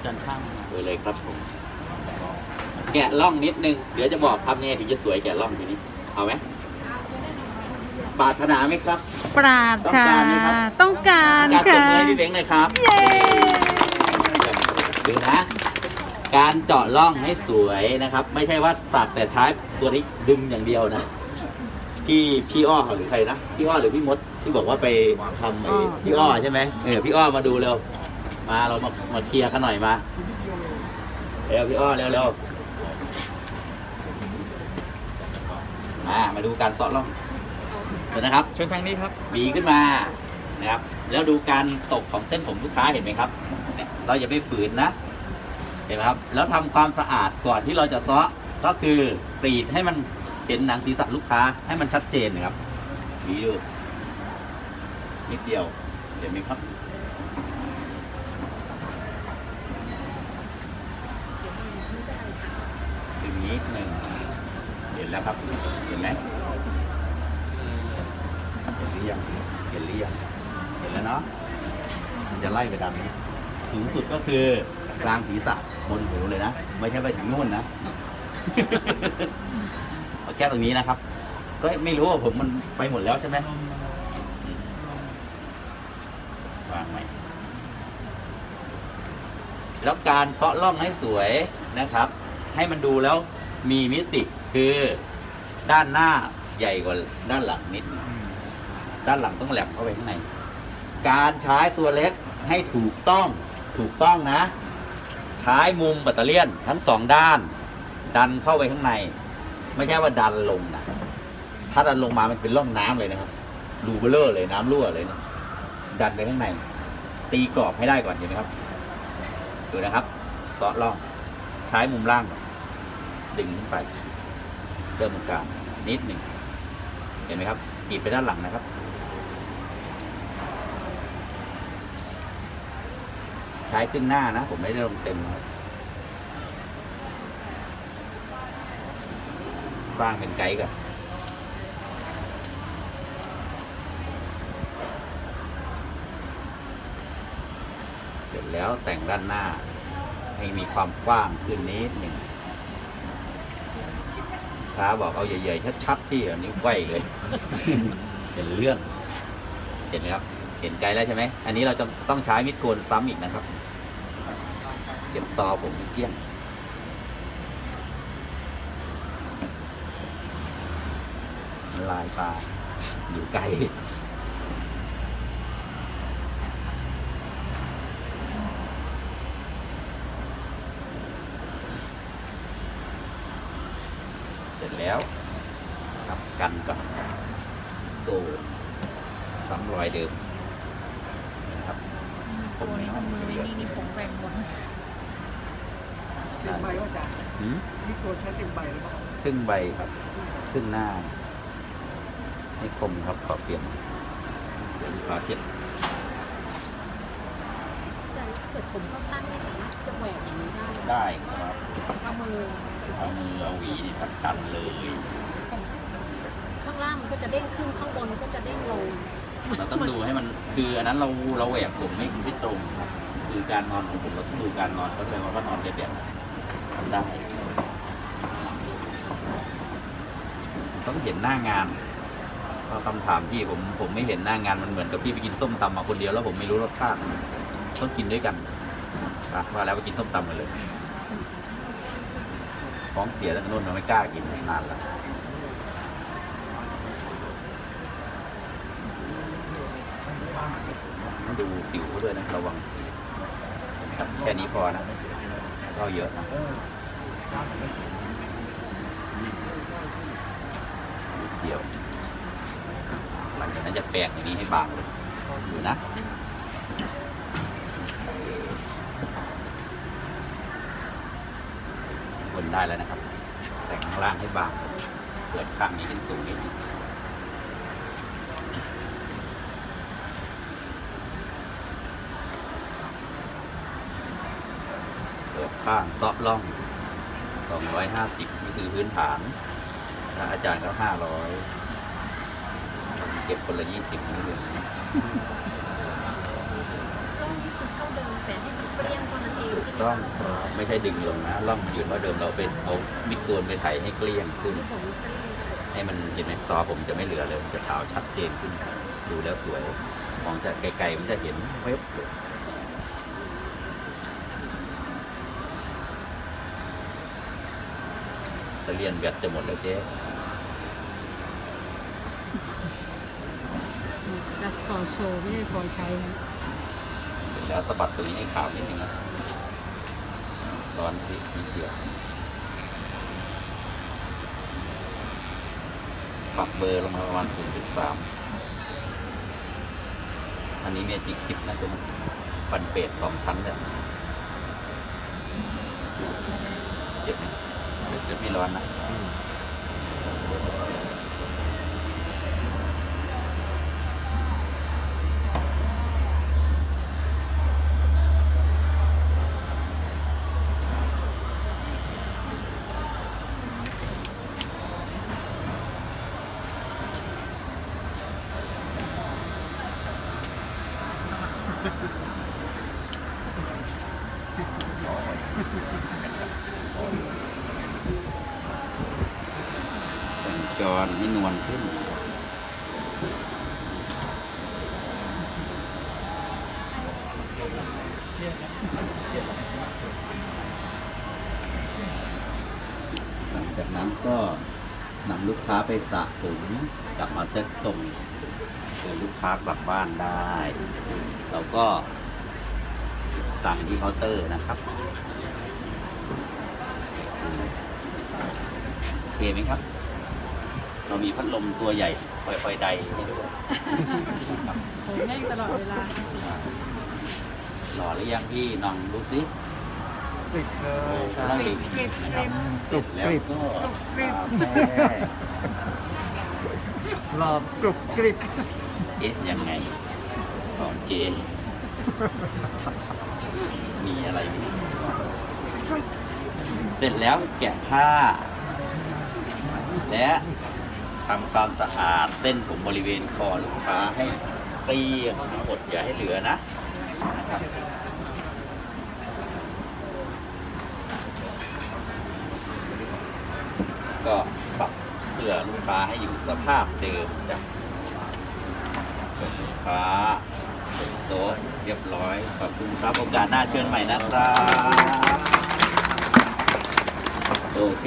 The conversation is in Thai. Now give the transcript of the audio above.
อาจารย์ช่างเปิดเลยครับผมแกะล่องนิดนึง เดี๋ยวจะบอกทำไงถึงจะสวยแกะล่องทีนี้ เอาไหมปรารถนาไหมครับ ปราดค่ะ ต้องการไหมครับต้องการการตบค่ะ มือให้พี่เบ้งหน่อยครับเย้ดูนะ การเจาะร่องให้สวยนะครับ ไม่ใช่ว่าสักแต่ใช้ตัวนี้ดึงอย่างเดียวนะ พี่พี่อ้อหรือใครนะ พี่อ้อหรือพี่มดที่บอกว่าไปทำไอ้พี่อ้อใช่ไหมเออพี่อ้อมาดูเร็ว มาเรามามาเคลียร์กันหน่อยมาเร็วพี่อ้อเร็วเร็วมามาดูการเสาะร่องเดี๋ยวนะครับเชิญทางนี้ครับหวีขึ้นมานะครับ แล้วดูการตกของเส้นผมลูกค้าเห็นไหมครับเนี่ยเราอย่าไปฝืนนะเห็นไหมครับ แล้วทำความสะอาดก่อนที่เราจะเซาะก็คือกรีดให้มันเห็นหนังศีรษะลูกค้าให้มันชัดเจนนะครับหวีดูนิดเดียวเห็นไหมครับ แล้วครับ เห็นไหมเห็นหรือยังเห็นหรือยังเห็นแล้วเนาะมันจะไล่ไปตามนี้ สูงสุดก็คือกลางศีรษะบนหูเลยนะ ไม่ใช่ไปถึงนู่นนะเอาแค่ตรงนี้นะครับ ก็ไม่รู้ว่าผมมันไปหมดแล้วใช่ไหมวางไหมแล้วการเซาะร่องให้สวยนะครับ ให้มันดูแล้วมีมิติ คือด้านหน้าใหญ่กว่าด้านหลังนิดนึงด้านหลังต้องแหลมเข้าไปข้างใน การใช้ตัวเล็กให้ถูกต้องถูกต้องนะ ใช้มุมแบตเตอเลี่ยนทั้งสองด้าน ดันเข้าไปข้างใน ไม่ใช่ว่าดันลงนะถ้าดันลงมามันเป็นร่องน้ำเลยนะครับรูเบลเลอร์เลยน้ำรั่วเลยนะดันไปข้างใน ตีกรอบให้ได้ก่อนเห็นไหมครับดูนะครับเกาะร่องใช้มุมล่างก่อนดึงขึ้นไป เริ่มตรงกลางนิดหนึ่งเห็นไหมครับกรีดไปด้านหลังนะครับ ใช้ครึ่งหน้านะ ผมไม่ได้ลงเต็มนะครับสร้างเป็นไกด์ก่อนเสร็จแล้วแต่งด้านหน้าให้มีความกว้างขึ้นนิดหนึ่ง ค้าบอกเอาใหญ่ๆชัดๆที่อันนี้วไกว้เลยเห็นเรื่อง เห็นไหมครับ เห็นไกลแล้วใช่ไหม อันนี้เราจะต้องใช้มิดโกนซ้ำอีกนะครับ เก็บตอผมให้เกลี้ยงลายปลาอยู่ไกล จแล้วทำกันกับโกนซ้ำรอยเดิมนะครับตัวนี้ทำมือไว้นี่นี่ผมแหว่งหมดเต็มใบว่าจะหืมนี่ตัวใช้เต็มใบหรือเปล่าครึ่งใบครับครึ่งหน้าไม่คมครับขอเปลี่ยนเดี๋ยวลูกค้าเทียบแต่ถ้าเกิดผมก็สั้นไม่สามารถจะแหวกอย่างนี้ได้ ได้ครับเอามือ เอามือเอาหวีนี่ครับตัดเลย ข้างล่างมันก็จะเด้งขึ้นข้างบนก็จะเด้งลงเราต้องดูให้มันคืออันนั้นเราเราแหวกผมไม่ไม่ตรงครับคือการนอนของผมเราต้องดูการนอนเขาด้วยว่าเขานอนเรียบแบบไหนทำได้ต้องเห็นหน้างานเพราะคำถามพี่ผมผมไม่เห็นหน้างานมันเหมือนกับพี่ไปกินส้มตำมาคนเดียวแล้วผมไม่รู้รสชาติต้องกินด้วยกันอะว่าแล้วไปกินส้มตำกันเลย ท้องเสียตั้งแต่นู่นเราไม่กล้ากินนานแล้วดูสิวเขาด้วยนะระวังสิวครับแค่นี้พอนะ ก็เยอะนะเดี๋ยว หลังจากนั้นจะแปรงอย่างนี้ให้บางเลยดูนะ บน ได้แล้วนะครับ แต่งข้างล่างให้บางเปิดข้างนี้ขึ้นสูงนิดนึงเปิดข้างซอฟล่อง 250 นี่คือพื้นฐาน ถ้าอาจารย์ก็ 500 เก็บคนละ 20นี่เลยต้อง ดิมแต่ให้มันเปรี้ยงเท่านั้นเองใช่ไหมต้องครับไม่ใช่ดึงลงนะล่องมันอยู่เพราะเดิมเราเป็นเอามิดโกนไปไถให้เกลี้ยงขึ้น ที่ผมก็เลยสวยให้มันเห็นไหมตอผมจะไม่เหลือเลยมันจะขาวชัดเจนขึ้นดูแล้วสวย มองจากไกลๆมันจะเห็นเว็บเลยจะเรียนแบตจะหมดแล้วเจ๊จัส for show ไม่ใช่ for ใช้นะเสร็จ แล้วสะบัดตัวนี้ให้ขาวนิดนึงนะร้อนนิดนิดเดียวปรับเบอร์ลงมาประมาณ0.3อันนี้เมจิกคิปนะตัวมันปันเป็ดสองชั้นเนี่ยเจ็บไหมเจ็บไม่ร้อนนะ ให้นวลขึ้นหลังจากนั้นก็นำลูกค้าไปสระผมกลับมาเซ็ตส่งเชิญลูกค้ากลับบ้านได้ เราก็สั่งที่เคาน์เตอร์นะครับโอเคไหมครับ เรามีพัดลมตัวใหญ่คอยคอยๆใดให้ด้วยผมแห้งตลอดเวลาหล่อหรือยังพี่น้องดูสิติดเลโอ้ยกำลังดีนะครับกรุบแล้วกริบก็กริบแม่รอบกรุบกริบเอ๊ะยังไงก่อนเจ มีอะไรไหมเสร็จแล้วแกะผ้า และ ทำความสะอาดเส้นผมบริเวณคอลูกค้าให้เกลี้ยงหมดอย่าให้เหลือนะก็ปรับเสื้อลูกค้าให้อยู่สภาพเดิมจ้ะลูกค้าโต๊ะเรียบร้อยขอบคุณครับโอกาสหน้าเชิญใหม่นะครับ โอเค